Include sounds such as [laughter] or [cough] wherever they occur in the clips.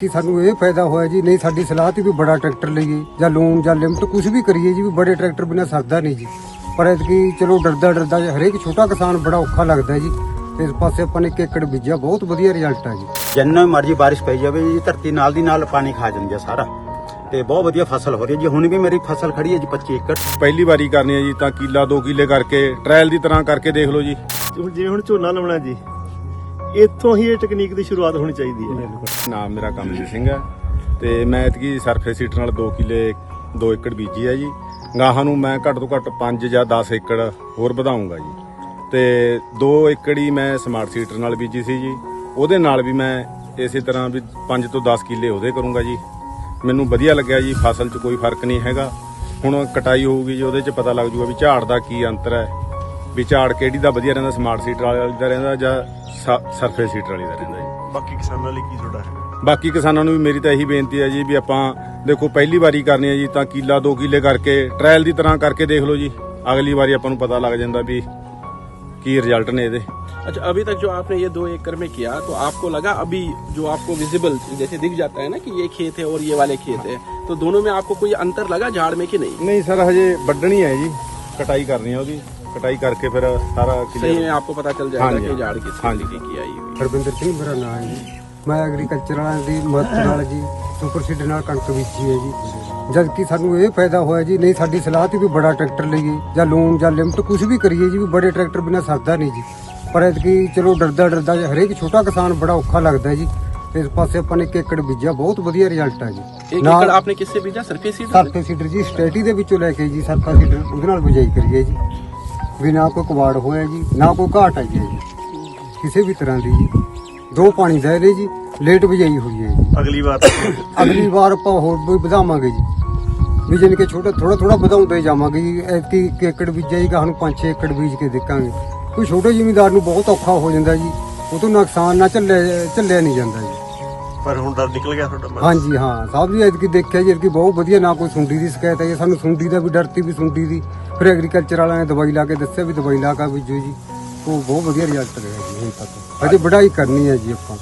ਕਿ ਸਾਨੂੰ ਇਹ ਫਾਇਦਾ ਹੋਇਆ ਜੀ ਨਹੀਂ ਸਾਡੀ ਸਲਾਹ ਤੇ ਵੀ ਬੜਾ ਟਰੈਕਟਰ ਲਈਏ ਜਾਂ ਲੋਨ ਜਾਂ ਲਿਮਟ ਕੁਝ ਵੀ ਕਰੀਏ ਜੀ ਵੀ ਬੜੇ ਟਰੈਕਟਰ ਬਿਨਾਂ ਸਰਦਾ ਨਹੀਂ ਜੀ। ਪਰ ਐਤਕੀ ਚਲੋ ਡਰਦਾ ਡਰਦਾ ਹਰੇਕ ਛੋਟਾ ਕਿਸਾਨ ਬੜਾ ਔਖਾ ਲੱਗਦਾ ਜੀ। ਤੇ ਇਸ ਪਾਸੇ ਆਪਾਂ ਨੇ ਇੱਕ ਏਕੜ ਬੀਜਿਆ ਬਹੁਤ ਵਧੀਆ ਰਿਜ਼ਲਟ ਆ ਜੀ। ਜਿੰਨਾ ਮਰਜ਼ੀ ਬਾਰਿਸ਼ ਪਈ ਜਾਵੇ ਜੀ ਧਰਤੀ ਨਾਲ ਦੀ ਨਾਲ ਪਾਣੀ ਖਾ ਜਾਂਦੀ ਆ ਸਾਰਾ। ਤੇ ਬਹੁਤ ਵਧੀਆ ਫਸਲ ਹੋ ਰਹੀ ਹੈ ਜੀ। ਹੁਣ ਵੀ ਮੇਰੀ ਫਸਲ ਖੜੀ ਹੈ ਜੀ 25 ਏਕੜ। ਪਹਿਲੀ ਵਾਰੀ ਕਰਨੀ ਹੈ ਜੀ ਤਾਂ ਕਿੱਲਾ 2 ਕਿੱਲੇ ਕਰਕੇ ਟ੍ਰਾਇਲ ਦੀ ਤਰ੍ਹਾਂ ਕਰਕੇ ਦੇਖ ਲਓ ਜੀ। ਹੁਣ ਜਿਵੇਂ ਹੁਣ ਝੋਨਾ ਲਾਉਣਾ ਜੀ ਇੱਥੋਂ ਹੀ ਇਹ ਟੈਕਨੀਕ ਦੀ ਸ਼ੁਰੂਆਤ ਹੋਣੀ ਚਾਹੀਦੀ ਹੈ। ਨਾਮ ਮੇਰਾ ਕਮਲਜੀਤ ਸਿੰਘ ਹੈ ਤੇ ਮੈਂ ਇਤਕੀ ਸਰਫੇਸ ਸੀਟਰ ਨਾਲ 2 ਕਿੱਲੇ 2 ਏਕੜ ਬੀਜੀ ਹੈ ਜੀ। ਗਾਹਾਂ ਨੂੰ ਮੈਂ ਘੱਟ ਤੋਂ ਘੱਟ 5 ਜਾਂ 10 ਏਕੜ ਹੋਰ ਵਧਾਉਂਗਾ ਜੀ। ਤੇ 2 ਏਕੜ ਹੀ ਮੈਂ ਸਮਾਰਟ ਸੀਟਰ ਨਾਲ ਬੀਜੀ ਸੀ ਜੀ। ਉਹਦੇ ਨਾਲ ਵੀ ਮੈਂ ਇਸੇ ਤਰ੍ਹਾਂ ਵੀ 5 ਤੋਂ 10 ਕਿੱਲੇ ਉਹਦੇ ਕਰੂੰਗਾ ਜੀ। ਮੈਨੂੰ ਵਧੀਆ ਲੱਗਿਆ ਜੀ, ਫਸਲ 'ਚ ਕੋਈ ਫ਼ਰਕ ਨਹੀਂ ਹੈਗਾ। ਹੁਣ ਕਟਾਈ ਹੋਊਗੀ ਜੀ, ਉਹਦੇ 'ਚ ਪਤਾ ਲੱਗ ਜੂਗਾ ਵੀ ਝਾੜ ਦਾ ਕੀ ਅੰਤਰ ਹੈ। ਵੀ ਝਾੜ ਕਿਹੜੀ ਦਾ ਵਧੀਆ ਰਹਿੰਦਾ ਸਮਾਰਟ ਸੀਟਰ ਵਾਲੀ ਦਾ ਰਹਿੰਦਾ ਜਾਂ ਸਰਫੇਸ ਸੀਟਰ ਵਾਲੀ ਦਾ ਰਹਿੰਦਾ ਜੀ ਬਾਕੀ ਕਿਸਾਨਾਂ ਲਈ ਕੀ ਤੁਹਾਡਾ ਹੈ ਬਾਕੀ ਕਿਸਾਨਾਂ ਨੂੰ ਵੀ ਮੇਰੀ ਤਾਂ ਇਹੀ ਬੇਨਤੀ ਹੈ ਜੀ ਵੀ ਆਪਾਂ ਦੇਖੋ ਪਹਿਲੀ ਵਾਰੀ ਕਰਨੀ ਹੈ ਜੀ ਤਾਂ ਕਿੱਲਾ 2 ਕਿੱਲੇ ਕਰਕੇ ਟ੍ਰਾਇਲ ਦੀ ਤਰ੍ਹਾਂ ਕਰਕੇ ਦੇਖ ਲਓ ਜੀ ਅਗਲੀ ਵਾਰੀ ਆਪਾਂ ਨੂੰ ਪਤਾ ਲੱਗ ਜਾਂਦਾ ਵੀ ਕੀ ਰਿਜ਼ਲਟ ਨੇ ਇਹਦੇ अच्छा अभी तक जो आपने ये दो एकड़ में किया तो आपको लगा अभी जो आपको विजिबल जैसे दिख जाता है ना कि ये खेत है और ये वाले खेत है तो दोनों में आपको कोई अंतर लगा झाड़ में कि नहीं ਨਹੀਂ ਸਰ ਹਜੇ ਵੱਢਣੀ ਹੈ ਜੀ ਕਟਾਈ ਕਰਨੀ ਹੈ ਉਹਦੀ ਕਟਾਈ ਕਰਕੇ ਫਿਰ ਸਾਰਾ सही ਕਿੱਲੇ में आपको पता चल हाँ जाएगा जी, कि झाड़ किस हाँ जी। तरीके की आई हुई है। ਹਰਬਿੰਦਰ ਸਿੰਘ ਮੇਰਾ ਨਾਮ ਹੈ ਜੀ ਮੈਂ ਐਗਰੀਕਲਚਰ ਵਾਲਿਆਂ ਦੀ ਮਦਦ ਨਾਲ ਜੀ ਸੁਪਰ ਸੀਡਰ ਨਾਲ ਕਣਕ ਬੀਜੀ ਹੈ ਜੀ ਜਦ ਕਿ ਸਾਨੂੰ ਇਹ ਫਾਇਦਾ ਹੋਇਆ ਜੀ ਨਹੀਂ ਸਾਡੀ ਸਲਾਹ ਤੇ ਵੀ ਬੜਾ ਟਰੈਕਟਰ ਲਈਏ ਜਾਂ ਲੋਨ ਜਾਂ ਲਿਮਟ ਕੁਝ ਵੀ ਕਰੀਏ ਜੀ ਵੀ ਬੜੇ ਟਰੈਕਟਰ ਬਿਨਾਂ ਸਰਦਾ ਨਹੀਂ ਜੀ ਪਰ ਐਤਕੀ ਚਲੋ ਡਰਦਾ ਡਰਦਾ ਜਿਹਾ ਹਰੇਕ ਛੋਟਾ ਕਿਸਾਨ ਬੜਾ ਔਖਾ ਲੱਗਦਾ ਜੀ ਤੇ ਇਸ ਪਾਸੇ ਆਪਾਂ ਨੇ ਇੱਕ ਏਕੜ ਬੀਜਿਆ ਬਹੁਤ ਵਧੀਆ ਰਿਜ਼ਲਟ ਆ ਜੀ एक एकड़ आपने किससे बीजा सरफेस सीड ਸਰਫੇ ਸੀਡਰ ਜੀ ਸਟੇਟੀ ਦੇ ਵਿੱਚੋਂ ਲੈ ਕੇ ਜੀ ਸਰਫਾ ਸੀਡਰ ਉਹਦੇ ਨਾਲ ਬਿਜਾਈ ਕਰੀਏ ਜੀ ਵੀ ਨਾ ਕੋਈ ਕਵਾੜ ਹੋਇਆ ਜੀ ਨਾ ਕੋਈ ਘਾਟ ਆਈ ਹੈ ਜੀ। ਕਿਸੇ ਵੀ ਤਰ੍ਹਾਂ ਦੀ ਜੀ। ਦੋ ਪਾਣੀ ਦਾ ਨੇ ਜੀ ਲੇਟ ਬਿਜਾਈ ਹੋਈ ਹੈ ਜੀ। ਅਗਲੀ ਵਾਰ [coughs] ਅਗਲੀ ਵਾਰ ਆਪਾਂ ਹੋਰ ਵੀ ਵਧਾਵਾਂਗੇ ਜੀ। ਵੀ ਜਾਣੀ ਕਿ ਛੋਟਾ ਥੋੜਾ ਥੋੜਾ ਵਧਾਉਂਦੇ ਜਾਵਾਂਗੇ ਜੀ। ਐਤਕੀ ਇੱਕ ਏਕੜ ਬੀਜਿਆ ਜੀ ਸਾਨੂੰ 5-6 ਏਕੜ ਬੀਜ ਕੇ ਦੇਖਾਂਗੇ। ਕੋਈ ਛੋਟੇ ਜ਼ਿਮੀਂਦਾਰ ਨੂੰ ਬਹੁਤ ਔਖਾ ਹੋ ਜਾਂਦਾ ਜੀ। ਉਹ ਤੋਂ ਨੁਕਸਾਨ ਨਾ ਝੱਲਿਆ ਝੱਲਿਆ ਨਹੀਂ ਜਾਂਦਾ ਜੀ। ਪਰ ਹੁਣ ਡਰ ਨਿਕਲ ਗਿਆ ਤੁਹਾਡਾ ਮਨ। ਹਾਂਜੀ ਹਾਂ। ਸਭ ਵੀ ਐਤਕੀ ਦੇਖਿਆ ਜੀ ਐਤਕੀ ਬਹੁਤ ਵਧੀਆ ਨਾ ਕੋਈ ਸੁੰਡੀ ਦੀ ਸ਼ਿਕਾਇਤ ਹੈ ਸਾਨੂੰ ਸੁੰਡੀ ਦਾ ਵੀ ਡਰ ਤੀ ਵੀ ਸੁੰਡੀ ਦੀ। ਫਿਰ ਐਗਰੀਕਲਚਰ ਵਾਲਿਆਂ ਨੇ ਦਵਾਈ ਲਾ ਕੇ ਦੱਸਿਆ ਵੀ ਦਵਾਈ ਲਾ ਕੇ ਬੀਜੋ ਜੀ ਉਹ ਬਹੁਤ ਵਧੀਆ ਰਿਜ਼ਲਟ ਰਿਹਾ ਜੀ ਹੁਣ ਤੱਕ। ਅਜੇ ਵਢਾਈ ਕਰਨੀ ਹੈ ਜੀ ਆਪਾਂ।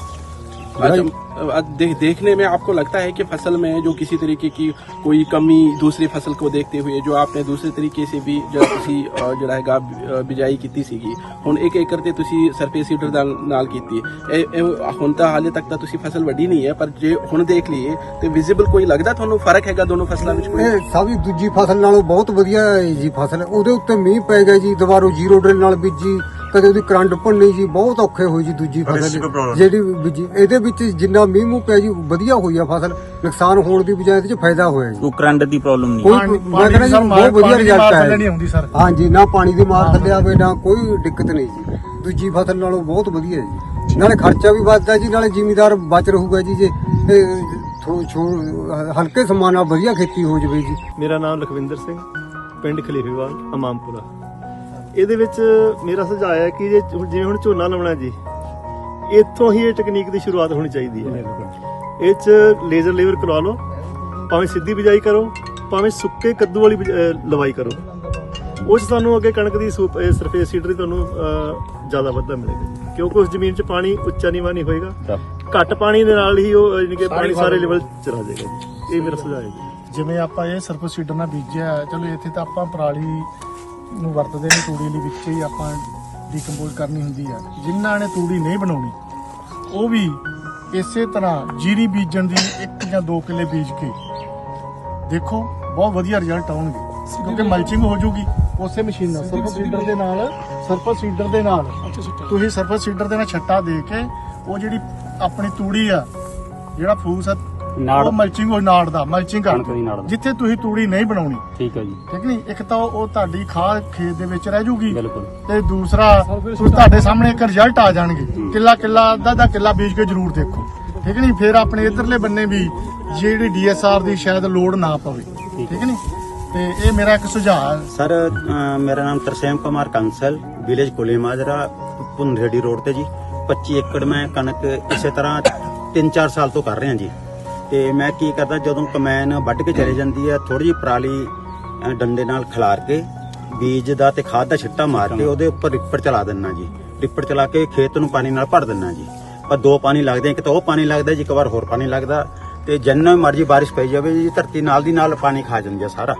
अच्छा, अ, देख, देखने में आपको लगता है कि फसल में जो किसी तरीके की कोई कमी दूसरी फसल को देखते हुए जो आपने दूसरे ਤਰੀਕੇ से ਵੀ ਜਦ ਤੁਸੀਂ ਅ, ਜਿਹੜਾ ਹੈਗਾ ਅ, ਬਿਜਾਈ ਕੀਤੀ ਸੀਗੀ ਹੁਣ ਇੱਕ ਏਕੜ ਤੇ ਤੁਸੀਂ ਸਰਫੇਸ ਸੀਡਰ ਦਾ ਨਾਲ ਕੀਤੀ ਇਹ ਇਹ ਹੁਣ ਤਾਂ ਹਾਲੇ ਤੱਕ ਤਾਂ ਤੁਸੀਂ ਫਸਲ ਵੱਡੀ ਨਹੀਂ ਹੈ ਪਰ ਜੇ ਹੁਣ ਦੇਖ ਲਈਏ ਤੇ ਵਿਜ਼ੀਬਲ ਕੋਈ ਲੱਗਦਾ ਤੁਹਾਨੂੰ ਫਰਕ ਹੈਗਾ ਦੋਨੋਂ ਫਸਲਾਂ ਵਿੱਚ ਕੋਈ ਇਹ ਸਭ ਹੀ ਦੂਜੀ ਫਸਲ ਨਾਲੋਂ ਬਹੁਤ ਵਧੀਆ ਹੈ ਜੀ ਫਸਲ ਉਹਦੇ ਉੱਤੇ ਮੀਂਹ ਪੈ ਗਿਆ ਜੀ ਦੁਬਾਰੋ ਜ਼ੀਰੋ ਡਰਿਲ ਨਾਲ ਬੀਜੀ ਕਦੇ ਉਹਦੀ ਕਰੰਟ ਭੰਨੀ ਜੀ ਬਹੁਤ ਔਖੇ ਹੋਈ ਜੀ ਦੂਜੀ ਫਸਲ ਜਿਹੜੀ ਬੀਜੀ ਇਹਦੇ ਵਿੱਚ ਜਿੰਨਾ ਮੀਂਹ ਮੂੰਹ ਪਿਆ ਜੀ ਵਧੀਆ ਹੋਈ ਆ ਫਸਲ ਨੁਕਸਾਨ ਹੋਣ ਦੀ ਬਜਾਏ ਇਹਦੇ ਚ ਫਾਇਦਾ ਹੋਇਆ ਜੀ। ਕੋਈ ਕਰੰਟ ਦੀ ਪ੍ਰੋਬਲਮ ਨਹੀਂ। ਕੋਈ ਮੈਂ ਕਹਿੰਦਾ ਜੀ ਬਹੁਤ ਵਧੀਆ ਰਿਜ਼ਲਟ ਹੈ ਹਾਂਜੀ ਨਾ ਪਾਣੀ ਦੀ ਮਾਰ ਥੱਲੇ ਆਵੇ ਨਾ ਕੋਈ ਦਿੱਕਤ ਨਹੀਂ ਜੀ। ਦੂਜੀ ਫਸਲ ਨਾਲੋਂ ਬਹੁਤ ਵਧੀਆ ਜੀ। ਨਾਲੇ ਖਰਚਾ ਵੀ ਵੱਧਦਾ ਜੀ ਨਾਲੇ ਜ਼ਿਮੀਦਾਰ ਬਚ ਰਹੂਗਾ ਜੀ ਜੇ ਇਹ ਥੋ- ਛੋ- ਹਲਕੇ ਸਮਾਨ ਨਾਲ ਵਧੀਆ ਖੇਤੀ ਹੋ ਜਵੇ ਜੀ। ਮੇਰਾ ਨਾਮ ਲਖਵਿੰਦਰ ਸਿੰਘ ਪਿੰਡ ਖਲੀਫੇਵਾਲ ਅਮਾਮਪੁਰਾ ਇਹਦੇ ਵਿੱਚ ਮੇਰਾ ਸੁਝਾਅ ਹੈ ਕਿ ਜੇ ਜਿਵੇਂ ਹੁਣ ਝੋਨਾ ਲਾਉਣਾ ਜੀ ਇੱਥੋਂ ਹੀ ਇਹ ਟੈਕਨੀਕ ਦੀ ਸ਼ੁਰੂਆਤ ਹੋਣੀ ਚਾਹੀਦੀ ਹੈ। ਇਹ ਚ ਲੇਜ਼ਰ ਲੇਵਰ ਕਰਵਾ ਲਓ ਭਾਵੇਂ ਸਿੱਧੀ ਬਿਜਾਈ ਕਰੋ ਭਾਵੇਂ ਸੁੱਕੇ ਕੱਦੂ ਵਾਲੀ ਲਵਾਈ ਕਰੋ। 'ਚ ਤੁਹਾਨੂੰ ਅੱਗੇ ਕਣਕ ਦੀ ਸਰਫੇਸ ਸੀਡਰ ਦੀ ਤੁਹਾਨੂੰ ਜ਼ਿਆਦਾ ਵਾਧਾ ਮਿਲੇਗਾ। ਕਿਉਂਕਿ ਉਸ ਜ਼ਮੀਨ 'ਚ ਪਾਣੀ ਉੱਚਾ ਨੀਵਾਂ ਨਹੀਂ ਹੋਏਗਾ। ਘੱਟ ਪਾਣੀ ਦੇ ਨਾਲ ਹੀ ਉਹ ਯਾਨੀ ਕਿ ਪਾਣੀ ਸਾਰੇ ਲੈਵਲ 'ਚ ਰਹਿ ਜਾਏਗਾ ਇਹ ਮੇਰਾ ਸੁਝਾਅ ਹੈ ਜਿਵੇਂ ਆਪਾਂ ਇਹ ਸਰਫ ਸੀਡਰ ਨਾਲ ਬੀਜਿਆ ਹੈ, ਚਲੋ ਇੱਥੇ ਤਾਂ ਆਪਾਂ ਪਰਾਲੀ ਨੂੰ ਵਰਤਦੇ ਨੇ ਤੂੜੀ ਲਈ ਵਿੱਚ ਹੀ ਆਪਾਂ ਡੀਕੰਪੋਜ਼ ਕਰਨੀ ਹੁੰਦੀ ਆ। ਜਿਨ੍ਹਾਂ ਨੇ ਤੂੜੀ ਨਹੀਂ ਬਣਾਉਣੀ ਉਹ ਵੀ ਇਸੇ ਤਰ੍ਹਾਂ ਜੀਰੀ ਬੀਜਣ ਦੀ ਇੱਕ ਜਾਂ ਦੋ ਕਿੱਲੇ ਬੀਜ ਕੇ। ਦੇਖੋ ਬਹੁਤ ਵਧੀਆ ਰਿਜ਼ਲਟ ਆਉਣਗੇ ਕਿਉਂਕਿ ਮਲਚਿੰਗ ਹੋ ਜੂਗੀ ਉਸੇ ਮਸ਼ੀਨ ਨਾਲ ਸਰਫ ਸੀਡਰ ਦੇ ਨਾਲ ਸਰਫ ਸੀਡਰ ਦੇ ਨਾਲ। ਤੁਸੀਂ ਸਰਫ ਸੀਡਰ ਦੇ ਨਾਲ ਛੱਟਾ ਦੇ ਕੇ ਉਹ ਜਿਹੜੀ ਆਪਣੀ ਤੂੜੀ ਆ ਜਿਹੜਾ ਫੂਸ ਆ ਉਹ ਮਲਚਿੰਗ ਹੋ ਨਾੜ ਦਾ ਮਲਚਿੰਗ ਕਰ ਜਿੱਥੇ ਤੁਸੀਂ ਤੂੜੀ ਨਹੀਂ ਬਣਾਉਣੀ। ਠੀਕ ਹੈ ਜੀ। ਠੀਕ ਨਹੀਂ? ਇੱਕ ਤਾਂ ਉਹ ਤੁਹਾਡੀ ਖਾਦ ਖੇਤ ਦੇ ਵਿੱਚ ਰਹਿ ਜੂਗੀ ਬਿਲਕੁਲ। ਤੇ ਦੂਸਰਾ ਤੁਸੀਂ ਤੁਹਾਡੇ ਸਾਹਮਣੇ ਇੱਕ ਰਿਜ਼ਲਟ ਆ ਜਾਣਗੇ। ਕਿੱਲਾ ਕਿੱਲਾ ਅੱਧਾ ਅੱਧਾ ਕਿੱਲਾ ਬੀਜ ਕੇ ਜ਼ਰੂਰ ਦੇਖੋ। ਠੀਕ ਨਹੀਂ? ਫਿਰ ਆਪਣੇ ਇਧਰਲੇ ਬੰਨੇ ਵੀ ਜਿਹੜੀ ਡੀਐਸਆਰ ਦੀ ਸ਼ਾਇਦ ਲੋਡ ਨਾ ਪਵੇ। ਠੀਕ। ਨਹੀਂ? ਤੇ ਇਹ ਮੇਰਾ ਇੱਕ ਸੁਝਾਅ। ਹੈ ਸਰ ਅ, ਮੇਰਾ ਨਾਮ ਤਰਸੇਮ ਕੁਮਾਰ ਕੰਸਲ ਵਿਲੇਜ ਕੋਲੇ ਮਾਜਰਾ ਪੁੰਨਰੇਡੀ ਰੋਡ ਤੇ ਜੀ। 25 ਏਕੜ ਮੈਂ ਕਣਕ ਇਸੇ ਤਰ੍ਹਾਂ 3-4 ਸਾਲ ਤੋਂ ਕਰ ਰਿਹਾ ਜੀ। ਤੇ ਮੈਂ ਕੀ ਕਰਦਾ, ਜਦੋਂ ਕਮੈਨ ਵੱਢ ਕੇ ਚਲੇ ਜਾਂਦੀ ਹੈ ਥੋੜੀ ਜਿਹੀ ਪਰਾਲੀ ਡੰਡੇ ਨਾਲ ਖਿਲਾਰ ਕੇ ਬੀਜ ਦਾ ਤੇ ਖਾਦ ਦਾ ਛਿੱਟਾ ਮਾਰ ਕੇ ਉਹਦੇ ਉੱਪਰ ਰਿੱਪਰ ਚਲਾ ਦਿੰਨਾ ਜੀ। ਰਿੱਪਰ ਚਲਾ ਕੇ ਖੇਤ ਨੂੰ ਪਾਣੀ ਨਾਲ ਭਰ ਦਿੰਨਾ ਜੀ। ਪਰ ਦੋ ਪਾਣੀ ਲੱਗਦੇ, ਇੱਕ ਤਾਂ ਉਹ ਪਾਣੀ ਲੱਗਦਾ ਜੀ ਇੱਕ ਵਾਰ ਹੋਰ ਪਾਣੀ ਲੱਗਦਾ ਤੇ ਜਿੰਨਾ ਮਰਜ਼ੀ ਬਾਰਿਸ਼ ਪਈ ਜਾਵੇ ਜੀ, ਧਰਤੀ ਨਾਲ ਦੀ ਨਾਲ ਪਾਣੀ ਖਾ ਜਾਂਦੀ ਹੈ ਸਾਰਾ।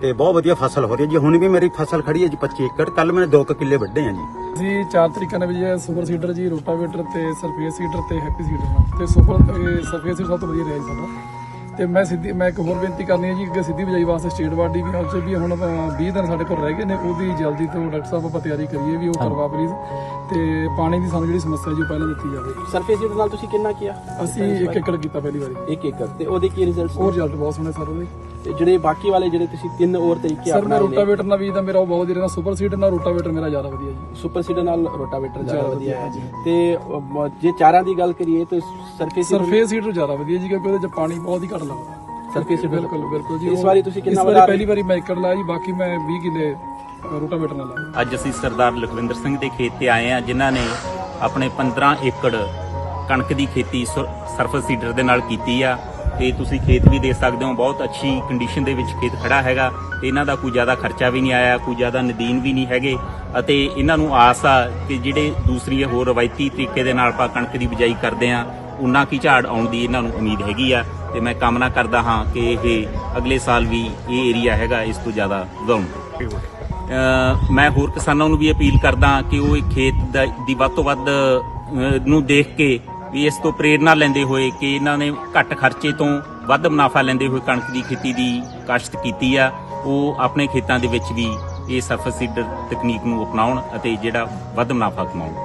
ਤੇ ਬਹੁਤ ਵਧੀਆ ਫਸਲ ਹੋ ਰਹੀ ਹੈ ਜੀ। ਹੁਣ ਵੀ ਮੇਰੀ ਫਸਲ ਖੜੀ ਹੈ ਜੀ 25 ਏਕੜ। ਕੱਲ ਮੈंने 2 ਕਿੱਲੇ ਵੱਢੇ ਆ ਜੀ। ਜੀ ਚਾਰ ਤਰੀਕਿਆਂ ਨਾਲ ਵੀ ਹੈ ਸੁਪਰ ਸੀਡਰ ਜੀ ਰੋਟਾਵੇਟਰ ਤੇ ਸਰਫੇਸ ਸੀਡਰ ਤੇ ਹੈਪੀ ਸੀਡਰ ਨਾਲ। ਤੇ ਸੁਪਰ ਸਰਫੇਸ ਸੀਡਰ ਸਭ ਤੋਂ ਵਧੀਆ ਰਿਹਾ ਜੀ ਸਾਡਾ। ਤੇ ਮੈਂ ਸਿੱਧੀ ਮੈਂ ਇੱਕ ਹੋਰ ਬੇਨਤੀ ਕਰਨੀ ਹੈ ਜੀ ਕਿ ਸਿੱਧੀ ਬਿਜਾਈ ਵਾਸਤੇ ਸਟੇਟ ਬਾਡੀ ਵੀ ਹਾਊਸ ਵੀ ਹੁਣ ਆਪਾਂ 20 ਦਿਨ ਸਾਡੇ ਕੋਲ ਰਹਿ ਗਏ ਨੇ ਉਹਦੀ ਜਲਦੀ ਤੋਂ ਡਾਕਟਰ ਸਾਹਿਬ ਆਪਾਂ ਤਿਆਰੀ ਕਰੀਏ ਵੀ ਉਹ ਕਰਵਾ ਪਲੀਜ਼। ਤੇ ਪਾਣੀ ਦੀ ਸਾਨੂੰ ਜਿਹੜੀ ਸਮੱਸਿਆ ਜੀ ਉਹ ਪਹਿਲਾਂ ਦਿੱਤੀ ਜਾਵੇ। ਸਰਫੇਸ ਦੇ ਨਾਲ ਤੁਸੀਂ ਕਿੰਨਾ ਕੀਤਾ ਅਸੀਂ ਇੱਕ ਏਕੜ ਕੀਤਾ ਪਹਿਲੀ ਵਾਰੀ। ਇੱਕ ਏਕੜ। ਤੇ ਉਹਦੇ ਕੀ ਰਿਜ਼ਲਟਸ ਉਹ ਰਿਜ਼ਲਟ ਬਹੁਤ ਸੋਹਣੇ ਸਰ ਉਹਦੇ। ਤੇ ਜਿਹੜੇ ਬਾਕੀ ਵਾਲੇ ਜਿਹੜੇ ਤੁਸੀਂ ਤਿੰਨ ਹੋਰ ਤਰੀਕੇ ਸਰ ਮੈਂ ਰੋਟਾਵੇਟਰ ਨਾਲ ਵੀ ਤਾਂ ਮੇਰਾ ਉਹ ਬਹੁਤ ਜਿਹੜਾ ਸੁਪਰ ਸੀਡਰ ਨਾਲ ਰੋਟਾਵੇਟਰ ਮੇਰਾ ਜ਼ਿਆਦਾ ਵਧੀਆ ਜੀ। ਸੁਪਰ ਸੀਡਰ ਨਾਲ ਰੋਟਾਵੇਟਰ ਜ਼ਿਆਦਾ ਵਧੀਆ ਹੈ। ਤੇ ਜੇ ਚਾਰਾਂ ਦੀ ਗੱਲ ਕਰੀਏ ਤਾਂ ਸਰਫੇਸ ਸਰਫੇਸ ਸੀਡਰ ਜ਼ਿਆਦਾ ਵਧੀਆ ਜੀ ਕਿਉਂਕਿ ਉਹਦੇ ਚ ਪਾਣੀ ਬਹੁਤ ਹੀ ਘੱਟ ਲੱਗਦਾ। ਸਰਫੇਸ ਬਿਲਕੁਲ ਬਿਲਕੁਲ ਜੀ ਇਸ ਵਾਰੀ ਤੁਸੀਂ ਕਿੰਨਾ ਵਾਰੀ ਪਹਿਲੀ ਵਾਰੀ ਮੈਂ ਏਕੜ ਲਾਇਆ ਜੀ ਬਾਕੀ ਮੈਂ 20 ਕਿੱਲੇ ਰੋਟਾਵੇਟਰ ਨਾਲ ਲਾਇਆ। ਅੱਜ ਅਸੀਂ ਸਰਦਾਰ ਲਖਵਿੰਦਰ ਸਿੰਘ ਦੇ ਖੇਤ ਤੇ ਆਏ ਆ ਜਿਨ੍ਹਾਂ ਨੇ ਆਪਣੇ 15 ਏਕੜ ਕਣਕ ਦੀ ਖੇਤੀ ਸਰਫਸ ਸੀਡਰ ਦੇ ਨਾਲ ਕੀਤੀ ਆ। ਤੇ ਤੁਸੀਂ ਖੇਤ ਵੀ ਦੇ ਸਕਦੇ ਹੋ, ਬਹੁਤ ਅੱਛੀ ਕੰਡੀਸ਼ਨ ਦੇ ਵਿੱਚ ਖੇਤ ਖੜਾ ਹੈਗਾ। ਤੇ ਇਹਨਾਂ ਦਾ ਕੋਈ ਜ਼ਿਆਦਾ ਖਰਚਾ ਵੀ ਨਹੀਂ ਆਇਆ, ਕੋਈ ਜ਼ਿਆਦਾ ਨਦੀਨ ਵੀ ਨਹੀਂ ਹੈਗੇ। ਅਤੇ ਇਹਨਾਂ ਨੂੰ ਆਸ ਆ ਕਿ ਜਿਹੜੇ ਦੂਸਰੀ ਹੋਰ ਰਵਾਇਤੀ ਤਰੀਕੇ ਦੇ ਨਾਲ ਆਪਾਂ ਕਣਕ ਦੀ ਬਿਜਾਈ ਕਰਦੇ ਆ ਉਨਾ ਕੀ ਝਾੜ ਆਉਣ ਦੀ ਇਹਨਾਂ ਨੂੰ ਉਮੀਦ ਹੈਗੀ ਆ। ਤੇ ਮੈਂ ਕਾਮਨਾ ਕਰਦਾ ਹਾਂ ਕਿ ਇਹ ਅਗਲੇ ਸਾਲ ਵੀ ਇਹ ਏਰੀਆ ਹੈਗਾ, ਇਸ ਤੋਂ ਜ਼ਿਆਦਾ ਵਧਾਉਣ। ਮੈਂ ਹੋਰ ਕਿਸਾਨਾਂ ਨੂੰ ਵੀ ਅਪੀਲ ਕਰਦਾ ਕਿ ਉਹ ਇਹ ਖੇਤ ਦਾ- ਦੀ ਵੱਧ ਤੋਂ ਵੱਧ ਨੂੰ ਦੇਖ ਕੇ ਵੀ ਇਸ ਤੋਂ ਪ੍ਰੇਰਣਾ ਲੈਂਦੇ ਹੋਏ ਕਿ ਇਹਨਾਂ ਨੇ ਘੱਟ ਖਰਚੇ ਤੋਂ ਵੱਧ ਮੁਨਾਫਾ ਲੈਂਦੇ ਹੋਏ ਕਣਕ ਦੀ ਖੇਤੀ ਦੀ ਕਾਸ਼ਤ ਕੀਤੀ ਆ, ਉਹ ਆਪਣੇ ਖੇਤਾਂ ਦੇ ਵਿੱਚ ਵੀ ਇਹ ਸਰਫਸ ਸੀਡਰ ਤਕਨੀਕ ਨੂੰ ਅਪਣਾਉਣ ਅਤੇ ਜਿਹੜਾ ਵੱਧ ਮੁਨਾਫਾ ਕਮਾਉਣ।